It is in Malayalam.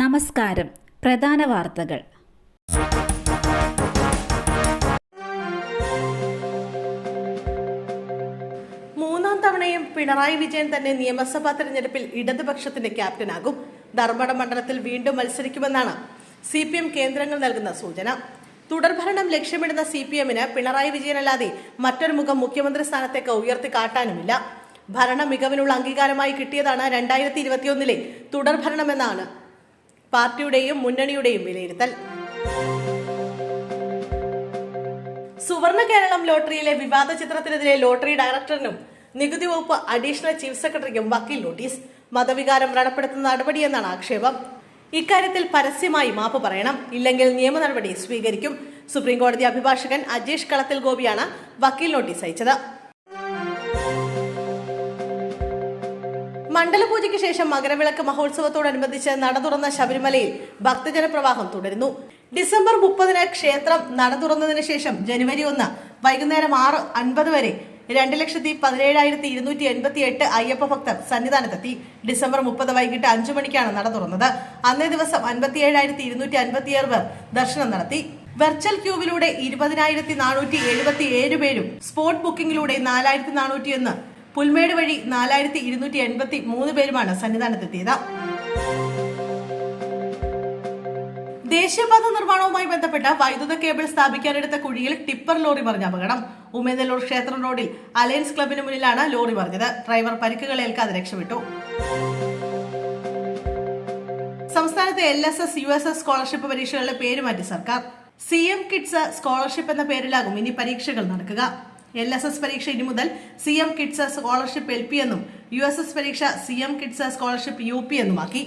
നമസ്കാരം. പ്രധാന വാർത്തകൾ. മൂന്നാം തവണയും പിണറായി വിജയൻ തന്നെ നിയമസഭാ തെരഞ്ഞെടുപ്പിൽ ഇടതുപക്ഷത്തിന്റെ ക്യാപ്റ്റനാകും. ധർമ്മട മണ്ഡലത്തിൽ വീണ്ടും മത്സരിക്കുമെന്നാണ് സി പി എം കേന്ദ്രങ്ങൾ നൽകുന്ന സൂചന. തുടർഭരണം ലക്ഷ്യമിടുന്ന സി പി എമ്മിന് പിണറായി വിജയനല്ലാതെ മറ്റൊരു മുഖം മുഖ്യമന്ത്രി സ്ഥാനത്തേക്ക് ഉയർത്തി കാട്ടാനുമില്ല. ഭരണ മികവിനുള്ള അംഗീകാരമായി കിട്ടിയതാണ് രണ്ടായിരത്തി ഇരുപത്തിയൊന്നിലെ തുടർഭരണമെന്നാണ് പാർട്ടിയുടെയും മുന്നണിയുടെയും വിലയിരുത്തൽ. സുവർണ കേരളം ലോട്ടറിയിലെ വിവാദ ചിത്രത്തിനെതിരെ ലോട്ടറി ഡയറക്ടറിനും നികുതി വകുപ്പ് അഡീഷണൽ ചീഫ് സെക്രട്ടറിക്കും വക്കീൽ നോട്ടീസ്. മതവികാരം വ്രണപ്പെടുത്തുന്ന നടപടിയെന്നാണ് ആക്ഷേപം. ഇക്കാര്യത്തിൽ പരസ്യമായി മാപ്പ് പറയണം. ഇല്ലെങ്കിൽ നിയമ നടപടി സ്വീകരിക്കും. സുപ്രീംകോടതി അഭിഭാഷകൻ അജേഷ് കളത്തിൽ ഗോപിയാണ് വക്കീൽ നോട്ടീസ് അയച്ചത്. മണ്ഡലപൂജയ്ക്ക് ശേഷം മകരവിളക്ക് മഹോത്സവത്തോടനുബന്ധിച്ച് നട തുറന്ന ശബരിമലയിൽ ഭക്തജന പ്രവാഹം തുടരുന്നു. ഡിസംബർ മുപ്പതിന് ക്ഷേത്രം നട തുറന്നതിന് ശേഷം ജനുവരി ഒന്ന് വൈകുന്നേരം ആറ് അൻപത് വരെ രണ്ട് ലക്ഷത്തി പതിനേഴായിരത്തി ഇരുന്നൂറ്റി എൺപത്തി എട്ട് അയ്യപ്പ ഭക്തർ സന്നിധാനത്തെത്തി. ഡിസംബർ മുപ്പത് വൈകിട്ട് അഞ്ചു മണിക്കാണ് നട തുറന്നത്. അന്നേ ദിവസം അൻപത്തിയേഴായിരത്തി ഇരുന്നൂറ്റി അൻപത്തിയേഴ് പേർ ദർശനം നടത്തി. വെർച്വൽ ക്യൂവിലൂടെ ഇരുപതിനായിരത്തി നാനൂറ്റി എഴുപത്തി ഏഴ് പേരും സ്പോട്ട് ബുക്കിംഗിലൂടെ നാലായിരത്തി നാനൂറ്റി ഒന്ന് പുൽമേട് വഴി നാലായിരത്തി ഇരുന്നൂറ്റി എൺപത്തി മൂന്ന് പേരുമാണ് സന്നിധാനത്തെത്തിയത്. ദേശീയപാത നിർമ്മാണവുമായി ബന്ധപ്പെട്ട വൈദ്യുത കേബിൾ സ്ഥാപിക്കാനെടുത്ത കുഴിയിൽ ടിപ്പർ ലോറി മറിഞ്ഞ അപകടം. ഉമേനല്ലൂർ ക്ഷേത്രം റോഡിൽ അലയൻസ് ക്ലബിന് മുന്നിലാണ് ലോറി മറിഞ്ഞത്. ഡ്രൈവർ പരിക്കുകളേൽക്കാതെ രക്ഷപ്പെട്ടു. സംസ്ഥാനത്തെ L S S U S S scholarship പരീക്ഷകളുടെ പേര് മാറ്റി സർക്കാർ. സി എം കിഡ്സ് സ്കോളർഷിപ്പ് എന്ന പേരിലാകും ഇനി പരീക്ഷകൾ നടക്കുക. എൽ എസ് എസ് പരീക്ഷ ഇനി മുതൽ C M kids scholarship L P എന്നും യു എസ് എസ് പരീക്ഷ C M kids scholarship U P എന്നുമാക്കി.